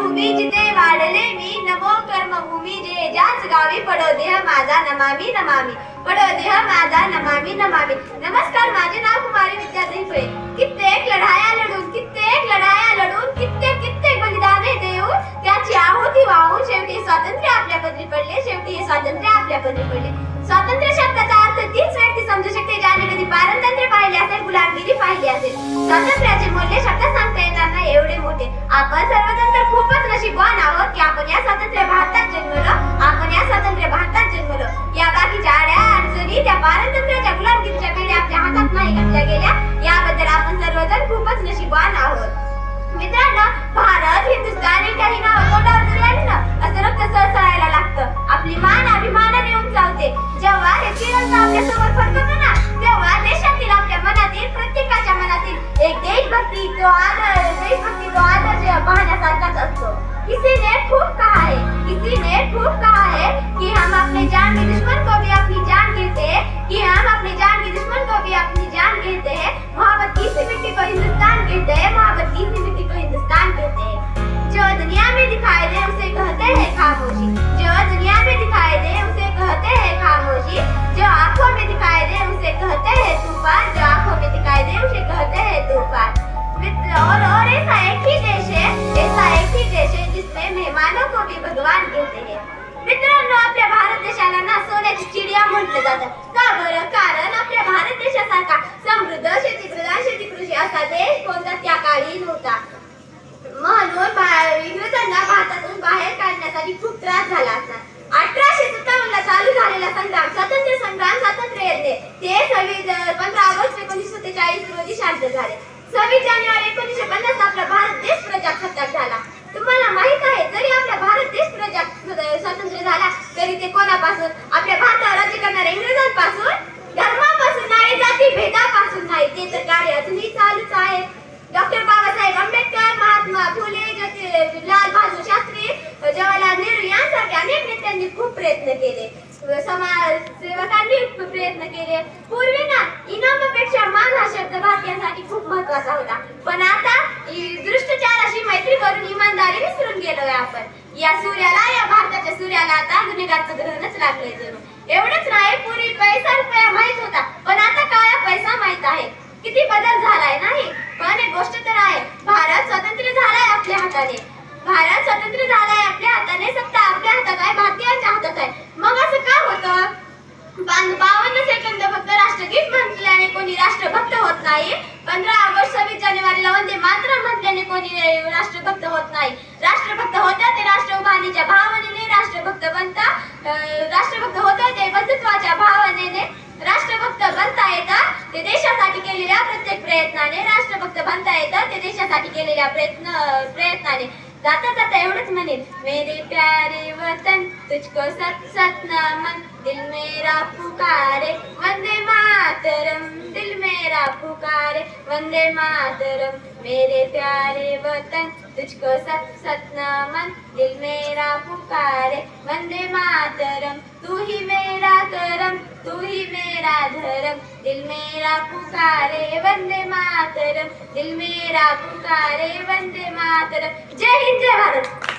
भूमी जिथे वाढले मी नमो कर्मभूमी जे ज्याच गावी पडो देह माझा नमामी नमामी. पडो देह माझा नमामी नमामी. नमस्कार माझे नाव कुमारी विद्या फुले. कित्येक लढाया लढून कित्येक लढाया लढून कित्येक कित्येक बलिदाने देऊन त्याची आहुती वाहून शेवटी स्वातंत्र्य आपल्या पदरी पडले शेवटी हे स्वातंत्र्य आपल्या पदरी पडले. स्वातंत्र्य शब्दाचा अर्थ तीच व्यक्ती समजू शकते ज्याने कधी पारतंत्र्य पाहिले असेल गुलामगिरी पाहिली असेल. स्वातंत्र्याचे मूल्य शब्द हातात घातल्या गेल्या. याबद्दल आपण सर्वजण खूपच नशीबवान आहोत. मित्रांनो भारत हिंदुस्थान इंडिया ही नाव तोंडावर जरी आली ना असं रक्त सळसळायला लागतं. आपली मान अभिमानाने उंचावते. जेव्हा हे तिरंगा आपल्यासमोर फडकवतो ना तेव्हा देशातील आपल्या मनातील प्रत्येकाच्या मनातील एक देशभक्ती तो आदर देशभक्ती तो आदर पाहण्यासारखाच असतो. किसी ने खूब कहा है किसी ने खूब कहा खामोशी जो दुनिया में दिखाई दे उसे कहते हैं खामोशी। जो आंखों में दिखाई दे उसे कहते हैं तूफान। जो आंखों में दिखाई दे उसे कहते हैं तूफान। और और ऐसा एक ही देश है ऐसा एक ही देश है जिसमें मेहमानों को भी भगवान कहते हैं। मित्रांनो आपल्या भारत देशाला ना सोन्याची चिडिया म्हटलं जातं का बरं कारण आपल्या भारत देशासारखा काढण्यासाठी त्रास झाला असणार. अठराशे सत्तावन्न ला चालू झालेला संग्राम स्वातंत्र्य संग्राम स्वातंत्र्य यज्ञ ते सगळे पंधरा ऑगस्ट एकोणीसशे सत्तेचाळीस रोजी शांत झाले सव्वीस जानेवारी एकोणीसशे पन्नास आपला भारत देश प्रजासत्ताक झाला तुम्हाला माहीत आहे जरी आपला भारत देश प्रजा स्वातंत्र्य झाला तरी ते कोणापासून आपल्या भारतावर राज्य करणाऱ्या इंग्रजांपासून धर्मापासून नाही जाती भेदापासून नाही ते तर कार्य अजूनही चालूच आहे डॉक्टर बाबासाहेब आंबेडकर महात्मा फुले ज्योती लाल बहादूर शास्त्री जवाहरलाल नेहरू यांसारखे अनेक नेत्यांनी खूप प्रयत्न केले समाज सेवकांनी प्रयत्न केले पूर्वी ना इनामापेक्षा मान हा शब्द भारतीयांसाठी खूप महत्त्वाचा होता पण आता इ- भ्रष्टाचाराशी मैत्री करून इमानदारी विसरून गेलोय आपण. या सूर्याला या भारताच्या सूर्याला आता गुन्हेगारचं ग्रहणच लागलंय जणू. एवढंच नाही पूर्वी पैसा रुपया माहीत होता. पण आता काळा पैसा माहीत आहे. किती बदल झालाय नाही? पण एक गोष्ट तर आहे. भारत स्वतंत्र झालाय आपल्या हाताने. भारत स्वतंत्र झालाय आपल्या हाताने सत्ता आपल्या हातात आहे भारतीयांच्या हातात आहे मग असं का होतं बावन बावन्न सेकंद फक्त राष्ट्रगीत म्हटल्याने कोणी राष्ट्रभक्त होत नाही पंधरा ऑगस्ट सव्वीस जानेवारीला वंदे मातरम म्हटल्याने कोणी राष्ट्रभक्त होत नाही राष्ट्रभक्त होत्या ते राष्ट्र उभारणीच्या भावनेने राष्ट्रभक्त बनता अं, राष्ट्रभक्त होत्या ते बंधुत्वाच्या भावनेने राष्ट्रभक्त बनता येतं ते देशासाठी केलेल्या प्रत्येक प्रयत्नाने राष्ट्रभक्त बनता येतं. ते देशासाठी केलेल्या प्रयत्न प्रयत्नाने. जाता जाता एवढंच म्हणेल मेरे प्यारे वतन तुझको सत सत नमन, दिल मेरा पुकारे। वंदे मातरम, दिल मेरा पुकारे। वंदे मातरम, मेरे प्यारे वतन। तुझको सत सत नमन, दिल मेरा पुकारे। वंदे मातरम, तू ही मेरा करम, तू ही मेरा धर्म। दिल मेरा पुकारे, वंदे मातरम। दिल मेरा पुकारे, वंदे मातरम। जय हिंद, जय भारत।